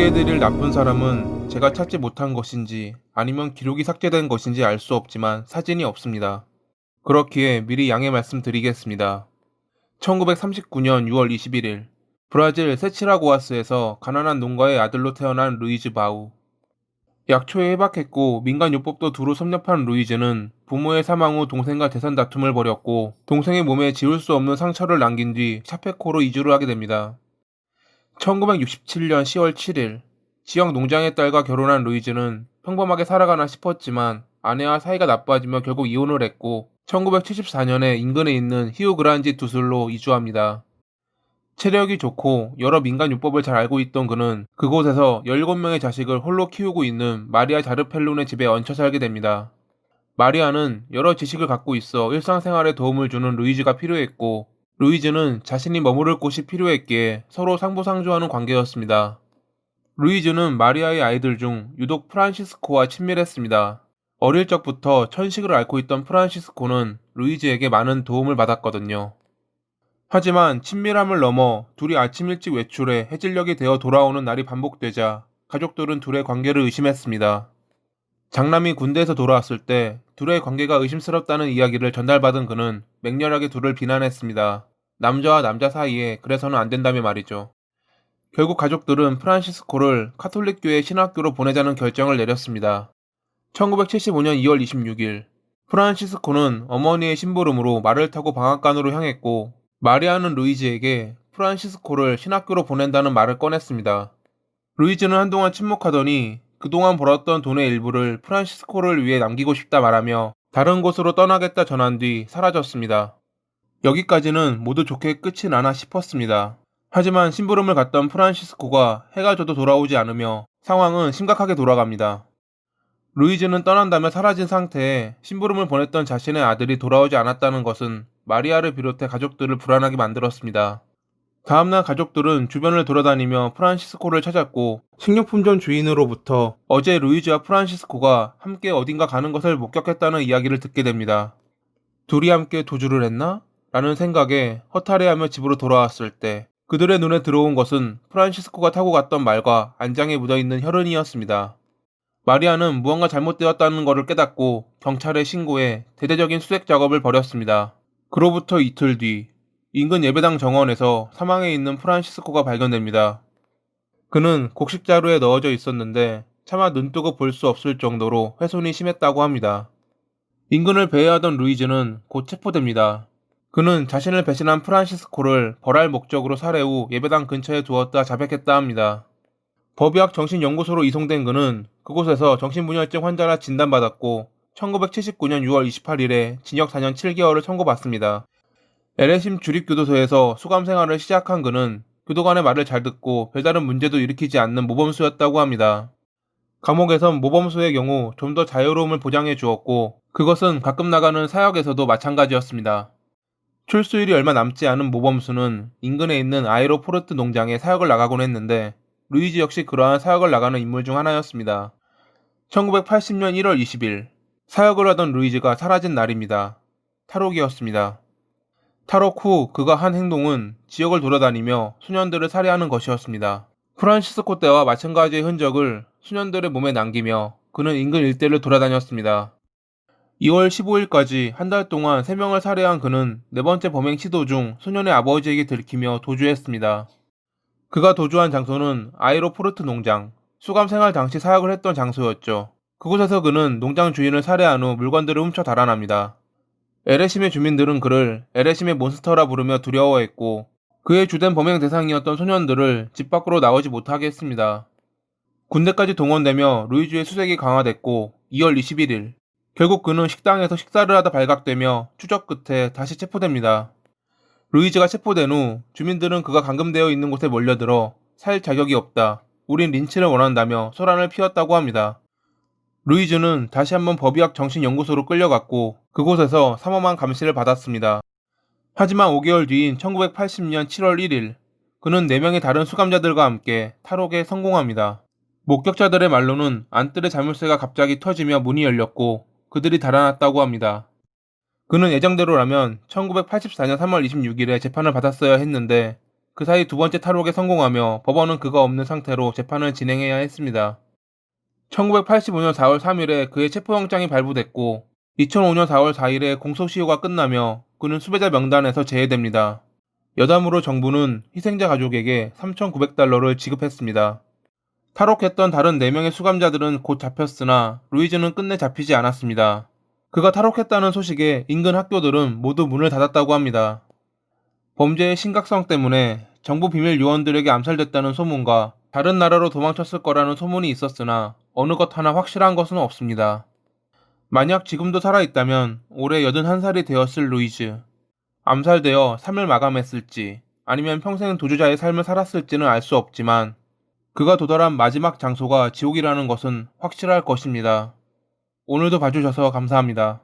소개해드릴 나쁜 사람은 제가 찾지 못한 것인지 아니면 기록이 삭제된 것인지 알 수 없지만 사진이 없습니다. 그렇기에 미리 양해 말씀드리겠습니다. 1939년 6월 21일 브라질 세치라고아스에서 가난한 농가의 아들로 태어난 루이즈 바우. 약초에 해박했고 민간요법도 두루 섭렵한 루이즈는 부모의 사망 후 동생과 재산 다툼을 벌였고 동생의 몸에 지울 수 없는 상처를 남긴 뒤 샤페코로 이주를 하게 됩니다. 1967년 10월 7일 지역 농장의 딸과 결혼한 루이즈는 평범하게 살아가나 싶었지만 아내와 사이가 나빠지며 결국 이혼을 했고 1974년에 인근에 있는 히우 그란지 두술로 이주합니다. 체력이 좋고 여러 민간 요법을 잘 알고 있던 그는 그곳에서 17명의 자식을 홀로 키우고 있는 마리아 자르펠론의 집에 얹혀 살게 됩니다. 마리아는 여러 지식을 갖고 있어 일상생활에 도움을 주는 루이즈가 필요했고 루이즈는 자신이 머무를 곳이 필요했기에 서로 상부상조하는 관계였습니다. 루이즈는 마리아의 아이들 중 유독 프란시스코와 친밀했습니다. 어릴 적부터 천식을 앓고 있던 프란시스코는 루이즈에게 많은 도움을 받았거든요. 하지만 친밀함을 넘어 둘이 아침 일찍 외출해 해질녘이 되어 돌아오는 날이 반복되자 가족들은 둘의 관계를 의심했습니다. 장남이 군대에서 돌아왔을 때 둘의 관계가 의심스럽다는 이야기를 전달받은 그는 맹렬하게 둘을 비난했습니다. 남자와 남자 사이에 그래서는 안 된다며 말이죠. 결국 가족들은 프란시스코를 카톨릭교회 신학교로 보내자는 결정을 내렸습니다. 1975년 2월 26일 프란시스코는 어머니의 심부름으로 말을 타고 방앗간으로 향했고 마리아는 루이즈에게 프란시스코를 신학교로 보낸다는 말을 꺼냈습니다. 루이즈는 한동안 침묵하더니 그동안 벌었던 돈의 일부를 프란시스코를 위해 남기고 싶다 말하며 다른 곳으로 떠나겠다 전한 뒤 사라졌습니다. 여기까지는 모두 좋게 끝이 나나 싶었습니다. 하지만 심부름을 갔던 프란시스코가 해가 져도 돌아오지 않으며 상황은 심각하게 돌아갑니다. 루이즈는 떠난다며 사라진 상태에 심부름을 보냈던 자신의 아들이 돌아오지 않았다는 것은 마리아를 비롯해 가족들을 불안하게 만들었습니다. 다음날 가족들은 주변을 돌아다니며 프란시스코를 찾았고 식료품점 주인으로부터 어제 루이즈와 프란시스코가 함께 어딘가 가는 것을 목격했다는 이야기를 듣게 됩니다. 둘이 함께 도주를 했나? 라는 생각에 허탈해하며 집으로 돌아왔을 때 그들의 눈에 들어온 것은 프란시스코가 타고 갔던 말과 안장에 묻어있는 혈흔이었습니다. 마리아는 무언가 잘못되었다는 것을 깨닫고 경찰에 신고해 대대적인 수색 작업을 벌였습니다. 그로부터 이틀 뒤 인근 예배당 정원에서 사망해 있는 프란시스코가 발견됩니다. 그는 곡식자루에 넣어져 있었는데 차마 눈뜨고 볼 수 없을 정도로 훼손이 심했다고 합니다. 인근을 배회하던 루이즈는 곧 체포됩니다. 그는 자신을 배신한 프란시스코를 벌할 목적으로 살해 후 예배당 근처에 두었다 자백했다 합니다. 법의학 정신연구소로 이송된 그는 그곳에서 정신분열증 환자라 진단받았고 1979년 6월 28일에 징역 4년 7개월을 선고받습니다. LS심 주립교도소에서 수감 생활을 시작한 그는 교도관의 말을 잘 듣고 별다른 문제도 일으키지 않는 모범수였다고 합니다. 감옥에선 모범수의 경우 좀 더 자유로움을 보장해 주었고 그것은 가끔 나가는 사역에서도 마찬가지였습니다. 출소일이 얼마 남지 않은 모범수는 인근에 있는 아이로포르트 농장에 사역을 나가곤 했는데 루이즈 역시 그러한 사역을 나가는 인물 중 하나였습니다. 1980년 1월 20일 사역을 하던 루이즈가 사라진 날입니다. 탈옥이었습니다. 탈옥 후 그가 한 행동은 지역을 돌아다니며 수년들을 살해하는 것이었습니다. 프란시스코 때와 마찬가지의 흔적을 수년들의 몸에 남기며 그는 인근 일대를 돌아다녔습니다. 2월 15일까지 한 달 동안 3명을 살해한 그는 네 번째 범행 시도 중 소년의 아버지에게 들키며 도주했습니다. 그가 도주한 장소는 아이로포르트 농장, 수감 생활 당시 사역을 했던 장소였죠. 그곳에서 그는 농장 주인을 살해한 후 물건들을 훔쳐 달아납니다. 에레심의 주민들은 그를 에레심의 몬스터라 부르며 두려워했고 그의 주된 범행 대상이었던 소년들을 집 밖으로 나오지 못하게 했습니다. 군대까지 동원되며 루이즈의 수색이 강화됐고 2월 21일 결국 그는 식당에서 식사를 하다 발각되며 추적 끝에 다시 체포됩니다. 루이즈가 체포된 후 주민들은 그가 감금되어 있는 곳에 몰려들어 살 자격이 없다. 우린 린치를 원한다며 소란을 피웠다고 합니다. 루이즈는 다시 한번 법의학 정신연구소로 끌려갔고 그곳에서 삼엄한 감시를 받았습니다. 하지만 5개월 뒤인 1980년 7월 1일 그는 4명의 다른 수감자들과 함께 탈옥에 성공합니다. 목격자들의 말로는 안뜰의 자물쇠가 갑자기 터지며 문이 열렸고 그들이 달아났다고 합니다. 그는 예정대로라면 1984년 3월 26일에 재판을 받았어야 했는데 그 사이 두 번째 탈옥에 성공하며 법원은 그가 없는 상태로 재판을 진행해야 했습니다. 1985년 4월 3일에 그의 체포영장이 발부됐고 2005년 4월 4일에 공소시효가 끝나며 그는 수배자 명단에서 제외됩니다. 여담으로 정부는 희생자 가족에게 3,900달러를 지급했습니다. 탈옥했던 다른 4명의 수감자들은 곧 잡혔으나 루이즈는 끝내 잡히지 않았습니다. 그가 탈옥했다는 소식에 인근 학교들은 모두 문을 닫았다고 합니다. 범죄의 심각성 때문에 정부 비밀 요원들에게 암살됐다는 소문과 다른 나라로 도망쳤을 거라는 소문이 있었으나 어느 것 하나 확실한 것은 없습니다. 만약 지금도 살아있다면 올해 81살이 되었을 루이즈. 암살되어 삶을 마감했을지 아니면 평생 도주자의 삶을 살았을지는 알 수 없지만 그가 도달한 마지막 장소가 지옥이라는 것은 확실할 것입니다. 오늘도 봐주셔서 감사합니다.